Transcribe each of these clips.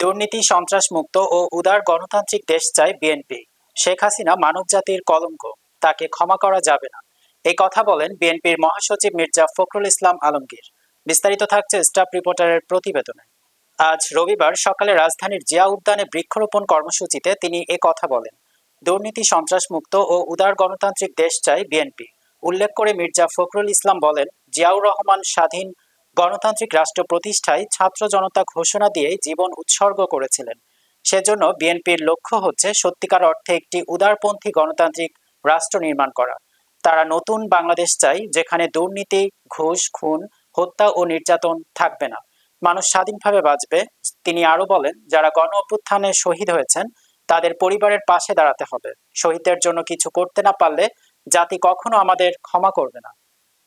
দুর্নীতি সন্ত্রাস মুক্ত ও উদার গণতান্ত্রিক দেশ চায় বিএনপি। শেখ হাসিনা মানবজাতির কলঙ্ক, তাকে ক্ষমা করা যাবে না। এই কথা বলেন বিএনপির মহাসচিব মির্জা ফখরুল ইসলাম আলমগীর। বিস্তারিত থাকছে স্টাফ রিপোর্টারের প্রতিবেদনে। আজ রবিবার সকালে রাজধানীর জিয়া উদ্যানে বৃক্ষরোপণ কর্মসূচিতে তিনি এ কথা বলেন। দুর্নীতি সন্ত্রাস মুক্ত ও উদার গণতান্ত্রিক দেশ চায় বিএনপি। উল্লেখ করে মির্জা ফখরুল ইসলাম বলেন, জিয়াউর রহমান স্বাধীন গণতান্ত্রিক রাষ্ট্র প্রতিষ্ঠায় ছাত্র জনতা ঘোষণা দিয়ে জীবন উৎসর্গ করেছিলেন। সেজন্য বিএনপির লক্ষ্য হচ্ছে সত্যিকার অর্থে একটি উদারপন্থী গণতান্ত্রিক রাষ্ট্র নির্মাণ করা। তারা নতুন বাংলাদেশ চাই, যেখানে দুর্নীতি, ঘুষ, খুন, হত্যা ও নির্যাতন থাকবে না। মানুষ স্বাধীনভাবে বাঁচবে, তিনি আরও বলেন, যারা গণ অভ্যুত্থানে শহীদ হয়েছেন, তাদের পরিবারের পাশে দাঁড়াতে হবে। শহীদদের জন্য কিছু করতে না পারলে জাতি কখনো আমাদের ক্ষমা করবে না।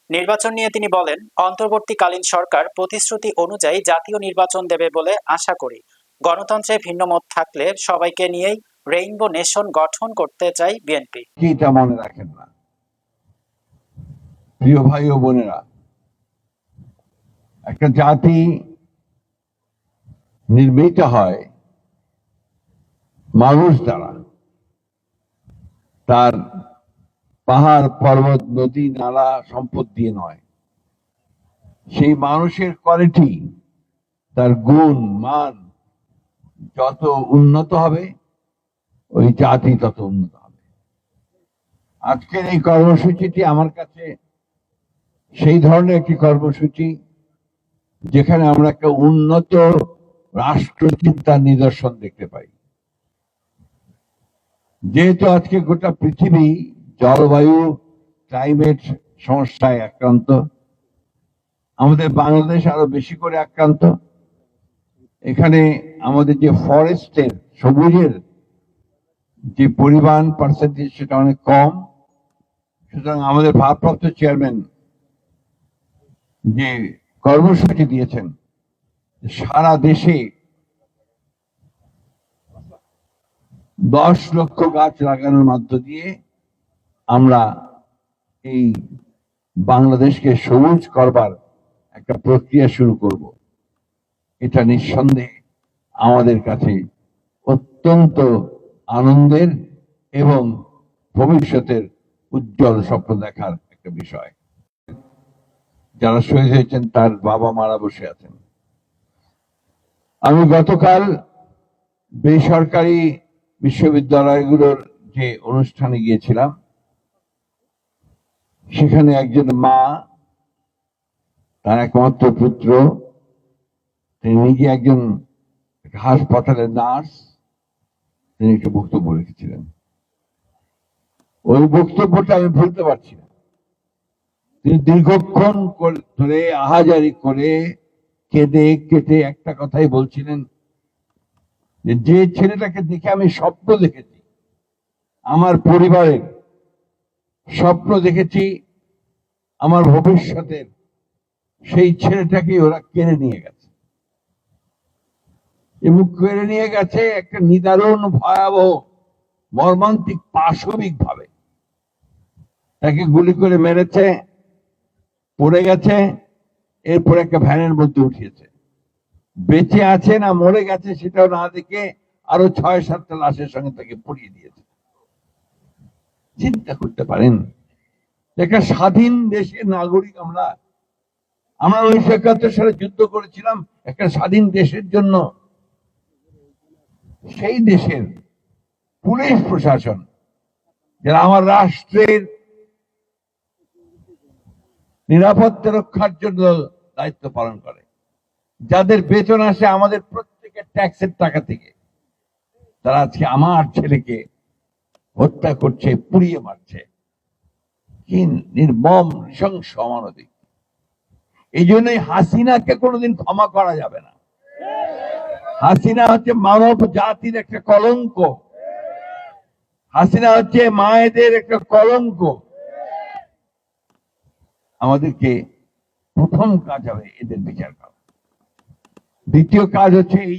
নির্বাচন নিয়ে তিনি বলেন, অন্তর্বর্তীকালীন সরকার প্রতিশ্রুতি অনুযায়ী জাতীয় নির্বাচন দেবে বলে আশা করি। গণতন্ত্রে ভিন্নমত থাকলে সবাইকে নিয়েই রেইনবো নেশন গঠন করতে চাই বিএনপি। কি এটা মনে রাখেন না? প্রিয় ভাই ও বোনেরা, একটা জাতি নির্মিত হয় মানুষ দ্বারা, তার পাহাড়, পর্বত, নদী, নালা সম্পদ দিয়ে নয়। সেই মানুষের কোয়ালিটি তার গুণ, মান যত উন্নত হবে, ওই জাতি তত উন্নত হবে। আজকের এই কর্মসূচিটি আমার কাছে সেই ধরনের একটি কর্মসূচি, যেখানে আমরা একটা উন্নত রাষ্ট্র চিন্তার নিদর্শন দেখতে পাই। যেহেতু আজকে গোটা পৃথিবী জলবায়ু ক্লাইমেট সমস্যায় আক্রান্ত। আমাদের বাংলাদেশ আরও বেশি করে আক্রান্ত। এখানে আমাদের যে ফরেস্টের, সবুজের যে পরিমাণ পার্সেন্টেজ সেটা অনেক কম। সুতরাং আমাদের ভারপ্রাপ্ত চেয়ারম্যান যে কর্মসূচি দিয়েছেন, সারা দেশে দশ লক্ষ গাছ লাগানোর মধ্য দিয়ে আমরা এই বাংলাদেশকে সবুজ করবার একটা প্রক্রিয়া শুরু করব। এটা নিঃসন্দেহে আমাদের কাছে অত্যন্ত আনন্দের এবং ভবিষ্যতের উজ্জ্বল স্বপ্ন দেখার একটা বিষয়। যারা শহীদ হয়েছেন, তার বাবা মারা বসে আছেন। আমি গতকাল বেসরকারি বিশ্ববিদ্যালয়গুলোর যে অনুষ্ঠানে গিয়েছিলাম সেখানে একজন মা, তার একমাত্র পুত্র, তিনি নিজে একজন হাসপাতালের নার্স, তিনি একটু বক্তব্য রেখেছিলেন। ওই বক্তব্যটা আমি ভুলতে পারছি না। তিনি দীর্ঘক্ষণ ধরে আহাজারি করে কেঁদে কেটে একটা কথাই বলছিলেন যে ছেলেটাকে দেখে আমি স্বপ্ন দেখেছি, আমার পরিবারের স্বপ্ন দেখেছি আমার ভবিষ্যতের সেই ছেলেটাকে ওরা কেড়ে নিয়ে গেছে। এবং কেড়ে নিয়ে গেছে একটা নিদারুণ, ভয়াবহ, মর্মান্তিক, পাশবিক ভাবে। তাকে গুলি করে মেরেছে, পড়ে গেছে, এরপর একটা ভ্যানের মধ্যে উঠিয়েছে। বেঁচে আছে না মরে গেছে সেটাও না দেখে আরও ছয় সাতটা লাশের সঙ্গে তাকে পড়িয়ে দিয়েছে। চিন্তা করতে পারেন। একটা স্বাধীন দেশের নাগরিক আমরা। আমরা উনিশশো একাত্তর সালে যুদ্ধ করেছিলাম একটা স্বাধীন দেশের জন্য। সেই দেশের পুলিশ প্রশাসন, যারা আমার রাষ্ট্রের নিরাপত্তা রক্ষার জন্য দায়িত্ব পালন করে, যাদের বেতন আসে আমাদের প্রত্যেকের ট্যাক্সের টাকা থেকে। তারা আজকে আমার ছেলেকে হত্যা করছে, পুড়িয়ে মারছে। কি নির্মম, নৃশংস অমানবিক। এই জন্যই হাসিনাকে কোনোদিন ক্ষমা করা যাবে না। হাসিনা হচ্ছে মানব জাতির একটা কলঙ্ক। হাসিনা হচ্ছে মায়েদের একটা কলঙ্ক। আমাদেরকে প্রথম কাজ হবে এদের বিচার করা। দ্বিতীয় কাজ হচ্ছে এই